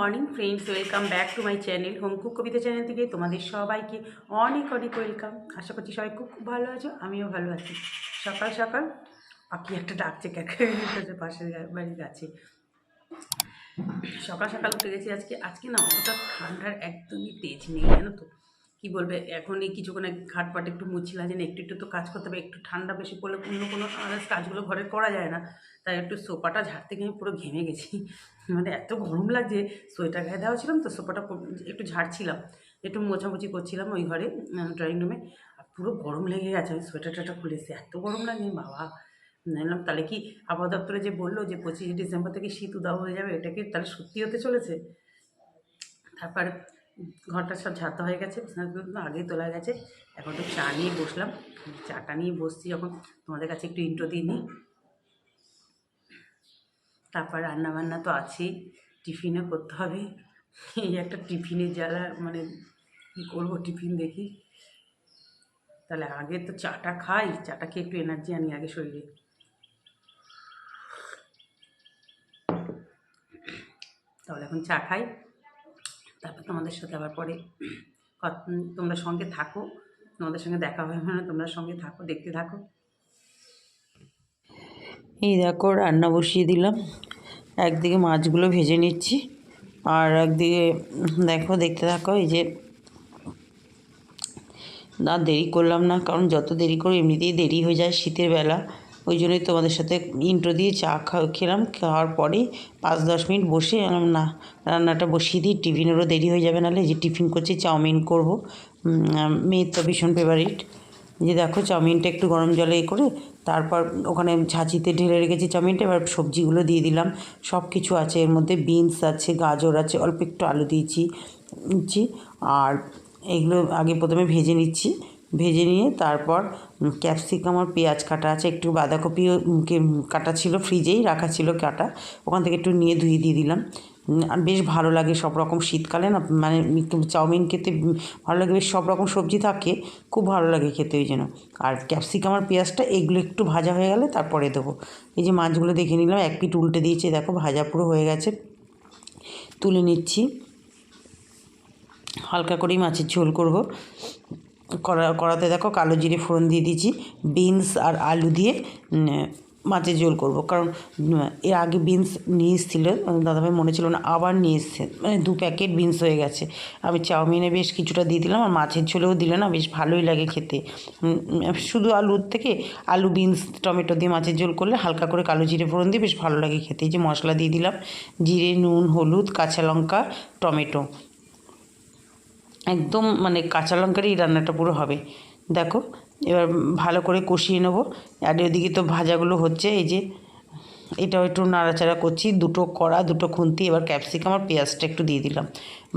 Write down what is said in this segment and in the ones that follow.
Morning friends, welcome back to my channel home cook Kavita channel থেকে তোমাদের সবাইকে অনেক অনেক ওয়েলকাম। আশা করছি সবাই খুব খুব ভালো আছো, আমিও ভালো আছি। সকাল সকাল, পাখি একটা ডাকছে ক্যাকে পাশের বাড়ির কাছে। সকাল সকাল উঠে গেছি আজকে আজকে না অতটা ঠান্ডার একদমই তেজ নেই, জানো তো। কী বলবে এখন এই কিছুক্ষণ ঘাটপাট একটু মুছিলাম যে না একটু একটু তো কাজ করতে হবে, একটু ঠান্ডা বেশি পড়লে অন্য কোনো কাজগুলো ঘরে করা যায় না। তাই একটু সোফাটা ঝাড়তে গিয়ে পুরো ঘেমে গেছি। মানে এত গরম লাগছে, সোয়েটার গায়ে দেওয়া ছিলাম তো, সোফাটা একটু ঝাড়ছিলাম, একটু মোছামুছি করছিলাম ওই ঘরে ড্রয়িং রুমে আর পুরো গরম লেগে গেছে আমি সোয়েটারটা খুলেছি এত গরম লাগে বাবা। নিলাম তাহলে কি আবহাওয়া দপ্তরে যে বলল যে পঁচিশে ডিসেম্বর থেকে শীত উদাও হয়ে যাবে, এটা কি তাহলে সত্যি হতে চলেছে? তারপরে ঘরটা সব ঝাঁতা হয়ে গেছে আগেই তোলা গেছে। এখন তো চা নিয়ে বসলাম, চাটা নিয়ে বসছি যখন তোমাদের কাছে একটু ইন্ট্রো দিয়ে নিই। তারপর রান্নাবান্না তো আছেই, টিফিনও করতে হবে। এই একটা টিফিনের জ্বালা মানে কী করব টিফিন দেখি। তাহলে আগে তো চাটা খাই চাটা খেয়ে একটু এনার্জি আনি আগে শরীরে। তাহলে এখন চা খাই। তারপর তোমাদের সাথে আবার পরে তোমরা সঙ্গে থাকো। তোমাদের সঙ্গে দেখা হবে মানে তোমরা সঙ্গে থাকো, দেখতে থাকো। এই দেখো, রান্না বসিয়ে দিলাম। একদিকে মাছগুলো ভেজে নিচ্ছি আর একদিকে, দেখো, দেখতে থাকো, এই যে না দেরি করলাম না, কারণ যত দেরি করে এমনিতেই দেরি হয়ে যায় শীতের বেলা। ওই জন্যই তোমাদের সাথে ইন্ট্রো দিয়ে চা খা, খেলাম। খাওয়ার পরেই পাঁচ দশ মিনিট বসে আমি না, রান্নাটা বসিয়ে দিই। টিফিনেরও দেরি হয়ে যাবে, নাহলে যে টিফিন করছি, চাউমিন করব। মেয়ের তো ভীষণ ফেভারিট যে দেখো, চাউমিনটা একটু গরম জলে এ করে তারপর ওখানে ঝাঁচিতে ঢেলে রেখেছি চাউমিনটা। এবার সবজিগুলো দিয়ে দিলাম। সব কিছু আছে, এর মধ্যে বিনস আছে, গাজর আছে, অল্প একটু আলু দিয়েছি আর এগুলো আগে প্রথমে ভেজে নিচ্ছি। ভেজে নিয়ে তারপর ক্যাপসিকাম আর পেঁয়াজ কাটা আছে। একটু বাঁধাকপিও কাটা ছিল ফ্রিজেই রাখা ছিল কাটা। ওখান থেকে একটু নিয়ে ধুয়ে দিয়ে দিলাম। আর বেশ ভালো লাগে সব রকম শীতকালে না মানে চাউমিন খেতে ভালো লাগে, বেশ সব রকম সবজি থাকে, খুব ভালো লাগে খেতে ওই জন্য। আর ক্যাপসিকাম আর পেঁয়াজটা, এগুলো একটু ভাজা হয়ে গেলে তারপরে দেবো। এই যে মাছগুলো দেখে নিলাম, এক পিট উল্টে দিয়েছে, দেখো ভাজা পুরো হয়ে গেছে। তুলে নিচ্ছি। হালকা করেই মাছের ঝোল করব। কড়াতে দেখো কালো জিরে ফোড়ন দিয়ে দিয়েছি, বিনস আর আলু দিয়ে মাছের ঝোল করব। কারণ এর আগে বিনস নিয়ে এসেছিল, দাদাভাই মনে ছিল না, আবার নিয়ে এসছে। মানে দু প্যাকেট বিনস হয়ে গেছে। আমি চাউমিনে বেশ কিছুটা দিয়ে দিলাম, আর মাছের ঝোলেও দিলে না বেশ ভালোই লাগে খেতে। শুধু আলুর থেকে আলু, বিনস, টমেটো দিয়ে মাছের ঝোল করলে হালকা করে কালো জিরে ফোড়ন দিয়ে বেশ ভালো লাগে খেতে। যে মশলা দিয়ে দিলাম, জিরে, নুন, হলুদ, কাঁচা লঙ্কা, টমেটো। একদম মানে কাঁচা লঙ্কারই রান্নাটা পুরো হবে। দেখো, এবার ভালো করে কষিয়ে নেব। আর ওদিকে তো ভাজাগুলো হচ্ছে, এই যে এটাও একটু নাড়াচাড়া করছি। দুটো কড়া, দুটো খুন্তি, এবার ক্যাপসিকাম আর পেঁয়াজটা একটু দিয়ে দিলাম।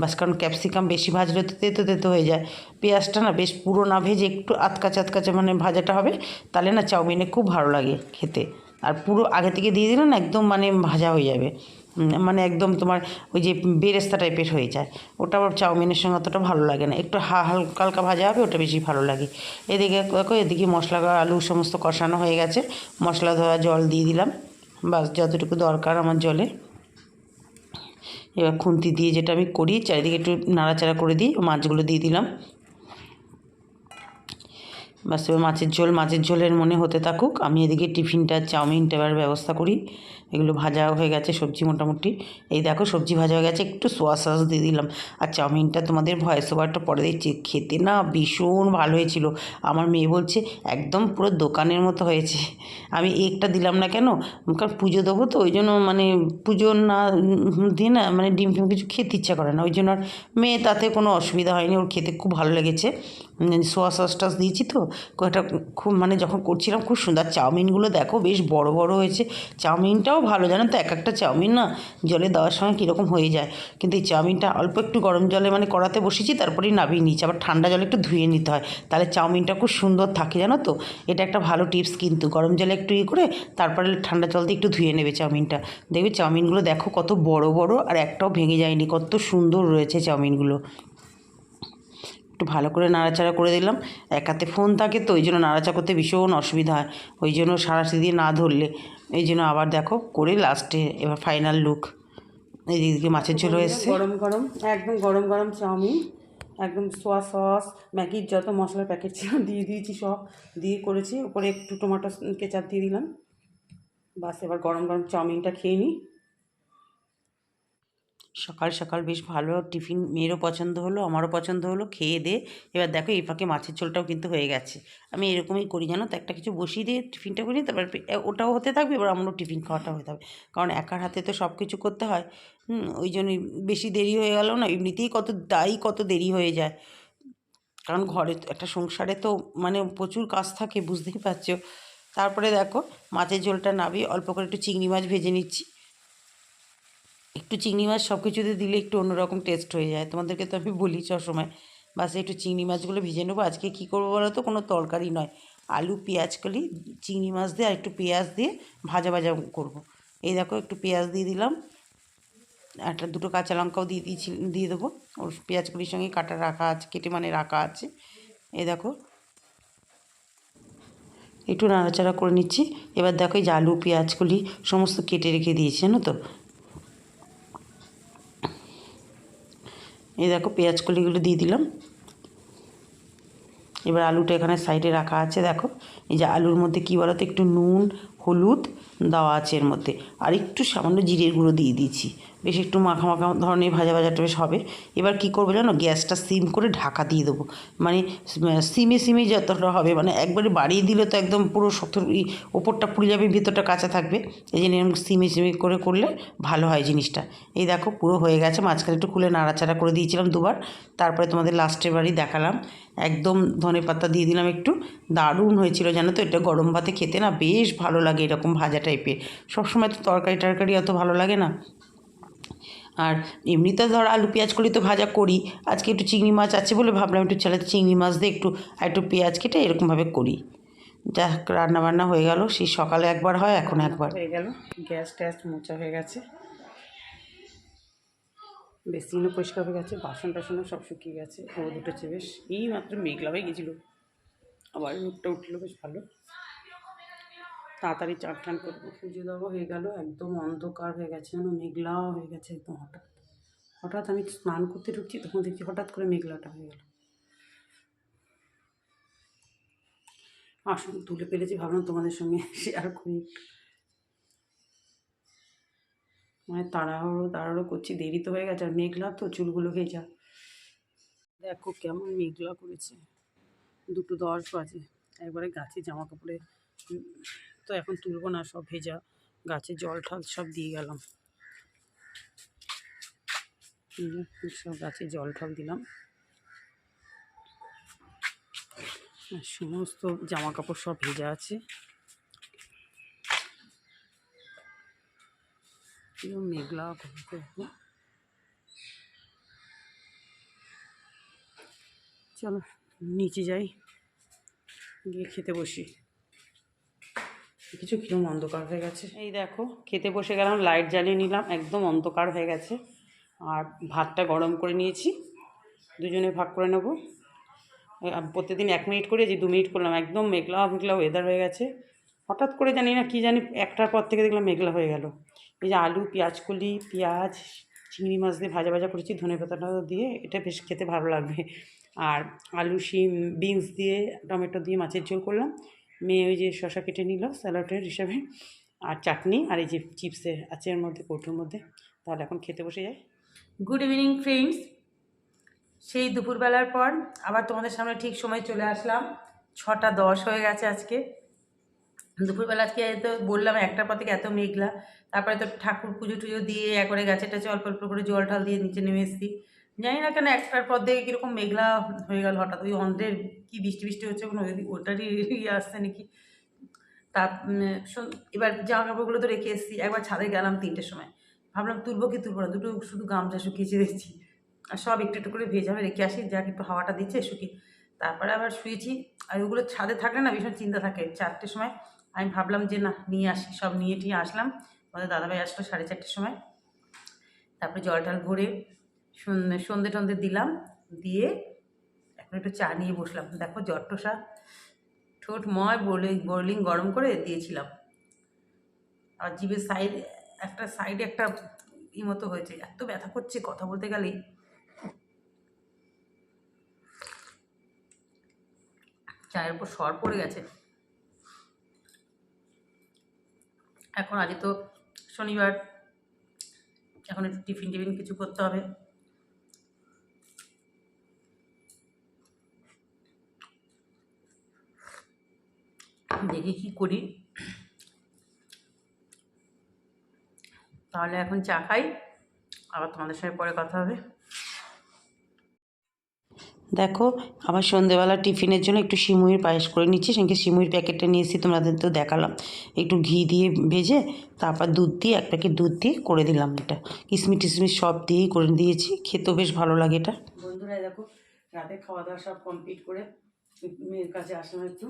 বাস, কারণ ক্যাপসিকাম বেশি ভাজলে তো তেতো তেতো হয়ে যায়। পেঁয়াজটা না বেশ পুরো না ভেজে একটু আতকাচে আতকাচে মানে ভাজাটা হবে, তাহলে না চাউমিনে খুব ভালো লাগে খেতে। আর পুরো আগে থেকে দিয়ে দিলে না একদম মানে ভাজা হয়ে যাবে। মানে একদম তোমার ওই যে বেরেস্তা টাইপের হয়ে যায়। ওটা আবার চাউমিনের সঙ্গে অতটা ভালো লাগে না। একটু হালকা হালকা ভাজা হবে, ওটা বেশি ভালো লাগে। এদিকে এদিকে মশলা আলু সমস্ত কষানো হয়ে গেছে। মশলা ধোয়া জল দিয়ে দিলাম। বাস, যতটুকু দরকার আমার জলে। এবার খুন্তি দিয়ে যেটা আমি করি, চারিদিকে একটু নাড়াচাড়া করে দিই মাছগুলো দিয়ে দিলাম। বাস এবার মাছের ঝোল, মাছের ঝোলের মনে হতে থাকুক, আমি এদিকে টিফিনটা চাউমিনটা এবার ব্যবস্থা করি। এগুলো ভাজা হয়ে গেছে, সবজি মোটামুটি। এই দেখো, সবজি ভাজা হয়ে গেছে, একটু সোয়া সস দিয়ে দিলাম। আর চাউমিনটা তোমাদের ভয়েস ওভারটা পরে দিচ্ছি। খেতে না ভীষণ ভালো হয়েছিল। আমার মেয়ে বলছে, একদম পুরো দোকানের মতো হয়েছে। আমি একটা দিলাম না কেন? কারণ পুজো দেবো তো, ওই জন্য মানে পুজো না দিয়ে না মানে ডিম ফিম কিছু খেতে ইচ্ছা করে না। ওই জন্য আর মেয়ে তাতে কোনো অসুবিধা হয়নি, ওর খেতে খুব ভালো লেগেছে। সোয়া সস টস দিয়েছি তো ওটা খুব মানে যখন করছিলাম খুব সুন্দর। চাউমিনগুলো দেখো বেশ বড় বড় হয়েছে। চাউমিনটাও ভালো, জানো তো? এক একটা চাউমিন না জলে দেওয়ার সময় কীরকম হয়ে যায়। কিন্তু এই চাউমিনটা অল্প একটু গরম জলে মানে কড়াতে বসেছি তারপরেই নাবিয়ে নিচ্ছি আবার ঠান্ডা জলে একটু ধুয়ে নিতে হয়। তাহলে চাউমিনটা খুব সুন্দর থাকে, জানো তো? এটা একটা ভালো টিপস কিন্তু। গরম জলে একটু ইয়ে করে তারপরে ঠান্ডা জল দিয়ে একটু ধুয়ে নেবে চাউমিনটা। দেখবে চাউমিনগুলো দেখো কত বড় বড় আর একটাও ভেঙে যায়নি। কত সুন্দর রয়েছে চাউমিনগুলো। একটু ভালো করে নাড়াচাড়া করে দিলাম। এক হাতে ফোন থাকে তো ওই জন্য নাড়াচাড়া করতে ভীষণ অসুবিধা হয়। ওই জন্য সারাশি দিয়ে না ধরলে এই জন্য আবার দেখো করে লাস্টে এবার ফাইনাল লুক এইদিকে মাছের ঝোলও এসছে। গরম গরম একদম গরম গরম চাউমিন একদম সোয়া সস ম্যাগির যত মশলার প্যাকেট ছিল দিয়ে দিয়েছি সব দিয়ে করেছি। উপরে একটু টমেটো কেচাপ দিয়ে দিলাম। বাস এবার গরম গরম চাউমিনটা খেয়ে নিই সকাল সকাল বেশ ভালো টিফিন মেয়েরও পছন্দ হলো, আমারও পছন্দ হলো, খেয়ে দে। এবার দেখো এই ফাঁকে মাছের ঝোলটাও কিন্তু হয়ে গেছে। আমি এরকমই করি জানো তো, একটা কিছু বসিয়ে দিয়ে টিফিনটা করি তারপর ওটাও হতে থাকবে, এবার আমারও টিফিন খাওয়াটা হতে হবে কারণ একার হাতে তো সব কিছু করতে হয়। ওই জন্যই বেশি দেরি হয়ে গেল না, এমনিতেই কত দায়ী কত দেরি হয়ে যায়। কারণ ঘরে একটা সংসারে তো মানে প্রচুর কাজ থাকে, বুঝতেই পারছ। তারপরে দেখো মাছের ঝোলটা নাবি অল্প করে একটু চিংড়ি মাছ ভেজে নিচ্ছি। একটু চিংড়ি মাছ সব কিছুতে দিলে একটু অন্যরকম টেস্ট হয়ে যায়। তোমাদেরকে তো আমি বলি সবসময়, বাস একটু চিংড়ি মাছগুলো ভেজে নেব। আজকে কী করব বলো তো? কোনো তরকারি নয়। আলু, পেঁয়াজ, কলি, চিংড়ি মাছ দিয়ে আর একটু পেঁয়াজ দিয়ে ভাজা ভাজা করব। এই দেখো একটু পেঁয়াজ দিয়ে দিলাম। একটা দুটো কাঁচা লঙ্কাও দিয়ে দিয়েছি, দিয়ে দেবো। ওর পেঁয়াজ কলির সঙ্গে কাটা রাখা আছে, কেটে মানে রাখা আছে। এই দেখো। একটু নাড়াচাড়া করে নিচ্ছি। এবার দেখো এই যে আলু পেঁয়াজগুলি সমস্ত কেটে রেখে দিয়েছি, জানো তো? এই দেখো পেঁয়াজ কলিগুলো দিয়ে দিলাম। এবার আলুটা এখানে সাইডে রাখা আছে, দেখো। এই যে আলুর মধ্যে কী বলো তো একটু নুন, হলুদ দেওয়া আছে এর মধ্যে। আর একটু সামান্য জিরের গুঁড়ো দিয়ে দিয়েছি। বেশ একটু মাখা মাখা ধরনের ভাজা ভাজাটা বেশ হবে। এবার কী করব জানো? গ্যাসটা সিম করে ঢাকা দিয়ে দেবো। মানে সিমে সিমে যতটা হবে মানে একবারে বাড়িয়ে দিলে তো একদম পুরো শক্ত ওপরটা পুড়ে যাবে, ভিতরটা কাঁচা থাকবে। এই জন্য এরকম সিমে সিমে করে করলে ভালো হয় জিনিসটা। এই দেখো পুরো হয়ে গেছে, মাঝখানে একটু খুলে নাড়াচাড়া করে দিয়েছিলাম দুবার। তারপরে তোমাদের লাস্টের বাড়ি দেখালাম। একদম ধনে পাতা দিয়ে দিলাম একটু। দারুণ হয়েছিল জানো তো? এটা গরম ভাতে খেতে না বেশ ভালো লাগে এরকম ভাজা টাইপের সবসময় তো তরকারি টরকারি অত ভালো লাগে না। আর এমনিতে ধর আলু পেঁয়াজ করি তো ভাজা করি। আজকে একটু চিংড়ি মাছ আছে বলে ভাবলাম একটু চালাতে চিংড়ি মাছ দিয়ে একটু, আর একটু পেঁয়াজ কেটে এরকমভাবে করি। যাক রান্না বান্না হয়ে গেল। সেই সকালে একবার হয়, এখন একবার। হয়ে গেল। গ্যাস ট্যাস মোচা হয়ে গেছে। বেসিনও পরিষ্কার হয়ে গেছে, বাসন টাসনও সব শুকিয়ে গেছে। রোদ উঠেছে বেশ এই মাত্র মেঘলা হয়ে গেছিল। আবার রোদটা উঠল, বেশ ভালো। তাড়াতাড়ি চান টান করব পুজো দেওয়া হয়ে গেল, একদম অন্ধকার হয়ে গেছে, যেন মেঘলাও হয়ে গেছে একদম হঠাৎ। হঠাৎ আমি স্নান করতে ঢুকছি, তখন দেখছি হঠাৎ করে মেঘলাটা হয়ে গেল। আসুন, তুলে পেরেছি ভাবলাম তোমাদের সঙ্গে শেয়ার করি। মানে তাড়াহুড়ো তাড়াহুড়ো করছি, দেরি তো হয়ে গেছে, আর মেঘলা তো, চুলগুলো ভেজা দেখো কেমন মেঘলা করেছে। দুটো দশ বাজে, একবারে গাছে জামা কাপড়ে তো এখন তুলবো না, সব ভেজা গাছে জল ঠল সব দিয়ে গেলাম। সব গাছে জল ঠল দিলাম। সমস্ত জামা কাপড় সব ভেজা আছে। মেঘলা চলো, নিচে যাই, গিয়ে খেতে বসি। কিছু কিরম অন্ধকার হয়ে গেছে। এই দেখো, খেতে বসে গেলাম লাইট জ্বালিয়ে নিলাম, একদম অন্ধকার হয়ে গেছে। আর ভাতটা গরম করে নিয়েছি, দুজনে ভাগ করে নেব। প্রত্যেকদিন এক মিনিট করে যে দু মিনিট করলাম, একদম মেঘলা মেঘলা ওয়েদার হয়ে গেছে। হঠাৎ করে জানি না, কি জানি, একটার পর থেকে দেখলাম মেঘলা হয়ে গেল। এই যে আলু, পেঁয়াজ কলি, পেঁয়াজ, চিংড়ি মাছ দিয়ে ভাজা ভাজা করেছি, ধনে পাতাটা দিয়ে, এটা বেশ খেতে ভালো লাগবে। আর আলু, শিম বিনস দিয়ে, টমেটো দিয়ে মাছের ঝোল করলাম। মেয়ে ওই যে শশা কেটে নিল স্যালাডের হিসাবে আর চাটনি আর এই যে চিপসে আছে এর মধ্যে, কৌটোর মধ্যে। তাহলে এখন খেতে বসে যাই। গুড ইভিনিং ফ্রেন্ডস সেই দুপুরবেলার পর আবার তোমাদের সামনে ঠিক সময় চলে আসলাম। ছটা দশ হয়ে গেছে আজকে। দুপুরবেলা আজকে তো বললাম একটার পর থেকে এত মেঘলা। তারপরে তো ঠাকুর পুজো টুজো দিয়ে একবারে গাছে টাছে অল্প অল্প করে জল ঠাল দিয়ে নিচে নেমে এসেছি। জানি না কেন একটার পর থেকে কীরকম মেঘলা হয়ে গেল হঠাৎ। ওই অন্ধ্রের কি বৃষ্টি বৃষ্টি হচ্ছে কোনো ওটারই ইয়ে আসছে নাকি? তা এবার জামা কাপড়গুলো তো রেখে এসেছি। একবার ছাদে গেলাম তিনটের সময়। ভাবলাম তুলবো কি তুলবো না, দুটো শুধু গামছা শুকিয়েছি দেখছি আর সব একটু একটু করে ভেজা রেখে আসি, যাক একটু হাওয়াটা দিচ্ছে শুকি তারপরে আবার শুয়েছি। আর ওগুলো ছাদে থাকলে না ভীষণ চিন্তা থাকে চারটের সময়। আমি ভাবলাম যে না, নিয়ে আসি। সব নিয়ে টিয়ে আসলাম। আমাদের দাদাভাই আসলো সাড়ে চারটের সময়। তারপরে জল টল ভরে সন্ধে টন্ধে দিলাম, দিয়ে এখন একটু চা নিয়ে বসলাম। দেখো জট্টসা ঠোঁট ময় বোলিং বোলিং গরম করে দিয়েছিলাম। আর জিভের সাইড একটা সাইডে একটা ই মতো হয়েছে। এত ব্যথা করছে, কথা বলতে গেলেই। চায়ের উপর সর পড়ে গেছে। এখন আজকে তো শনিবার, এখন একটু টিফিন টিফিন কিছু করতে হবে। দেখি কি করি। তাহলে এখন চা খাই আবার তোমাদের সঙ্গে পরে কথা হবে। দেখো আবার সন্ধেবেলা টিফিনের জন্য একটু সিমুইয়ের পায়েস করে নিচ্ছি। সেখানে সিমুইয়ের প্যাকেটটা নিয়ে এসেছি তোমাদের তো দেখালাম। একটু ঘি দিয়ে ভেজে তারপর দুধ দিয়ে এক প্যাকেট দুধ দিয়ে করে দিলাম এটা। কিশমিশ টিশমিশ সব দিয়েই করে দিয়েছি খেতেও বেশ ভালো লাগে এটা। বন্ধুরা দেখো রাতে খাওয়া দাওয়া সব কমপ্লিট করে মেয়ের কাছে আসলাম একটু।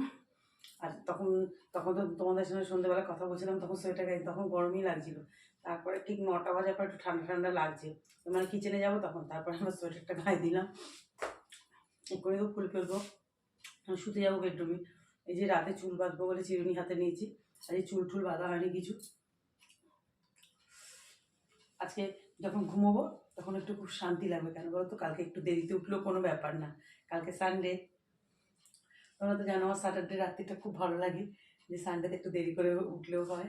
আর তখন তখন তো তোমাদের সঙ্গে সন্ধ্যেবেলা কথা বলছিলাম, তখন সোয়েটার গায়ে, তখন গরমই লাগছিল। তারপরে ঠিক নটা বাজার পর একটু ঠান্ডা ঠান্ডা লাগছে। মানে কিচেনে যাব তখন, তারপরে আমরা সোয়েটারটা গায়ে দিলাম। করে তো ফুল ফেলব। শুতে যাব বেডরুমে এই যে রাতে চুল বাঁধবো বলে চিরুনি হাতে নিয়েছি আর এই চুল টুল বাঁধা হয়নি কিছু। আজকে যখন ঘুমোবো, তখন একটু খুব শান্তি লাগবে কেন বলো তো? কালকে একটু দেরিতে উঠলেও কোনো ব্যাপার না। কালকে সানডে তোমরা তো জানো আমার স্যাটারডে রাত্রিটা খুব ভালো লাগে। যে সানডেতে একটু দেরি করে উঠলেও হয়।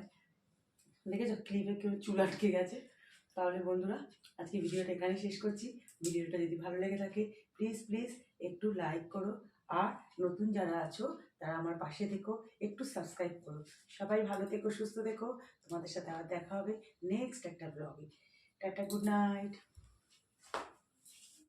দেখেছ? ক্লিপে কেউ চুল আটকে গেছে। তাহলে বন্ধুরা, আজকে ভিডিওটা এখানে শেষ করছি। ভিডিওটা যদি ভালো লেগে থাকে প্লিজ প্লিজ একটু লাইক করো। আর নতুন যারা আছো, তারা আমার পাশে থেকো, একটু সাবস্ক্রাইব করো। সবাই ভালো থেকো, সুস্থ থেকো। তোমাদের সাথে আবার দেখা হবে নেক্সট একটা ব্লগে টাটা গুড নাইট